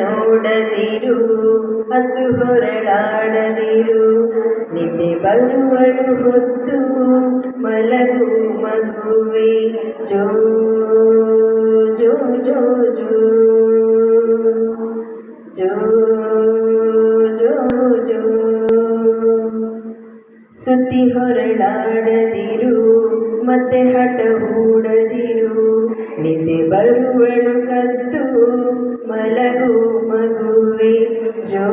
ನೋಡದಿರು, ಅದು ಹೊರಳಾಡದಿರು ನಿದ್ದೆ ಬರುವಳು ಹೊತ್ತು ಮಲಗು ಮಗುವೆ. ಜೋ ಜೋ ಜೋ ಜೋ ಜೋ ಜೋ ಜೋ. ಹೊರಳಾಡದಿರು ಮತ್ತೆ ಹಠ ಹೂಡದಿರು. ನಿದ್ದೆ ಬರುವಳು ಕದ್ದು ಮಲಗು ಮಗುವೆ ಜೋ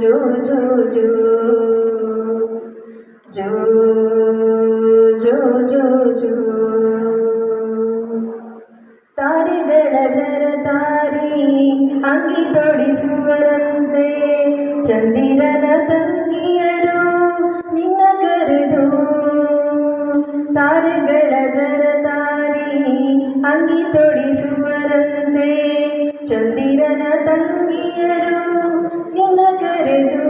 ಜೋ ಜೋ ಜೋ ಜೋ ಜೋ ಜೋ ಜೋ ತಾರೆಗಳ ಜರತಾರಿ ಅಂಗಿ ತೊಡಿಸುವರಂತೆ ಚಂದಿರನ ತಂಗಿಯರು ನಿನ್ನ ಕರೆದು ತಾರೆಗಳ ಜರತಾರಿ ಅಂಗಿ ತೊಡಿಸುವರಂತೆ ಚಂದಿರನ ತಂಗಿಯರು ನಿನ್ನ ಕರೆದು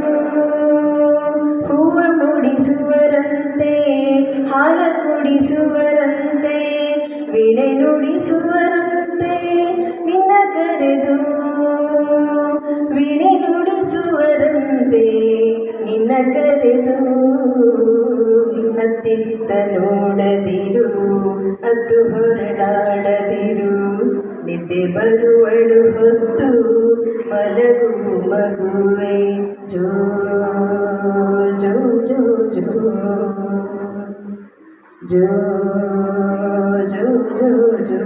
ಹೂವ ಮುಡಿಸುವರಂತೆ ಹಾಲ ಕುಡಿಸುವರಂತೆ ವೀಣೆ ನುಡಿಸುವರಂತೆ ನಿನ್ನ ಕರೆದು ವೀಣೆ ನುಡಿಸುವರಂತೆ ನಿನ್ನ ಕರೆದು ನಿನ್ನತ್ತಿತ್ತ ನೋಡದಿರು. ನಿದ್ದೆ ಬರುವಳು ಹೊತ್ತು ಮಲಗು ಮಗುವೆ ಜೋ ಜೋ ಜೋ ಜೋ ಜೋ ಜೋ ಜೋ ಜೋ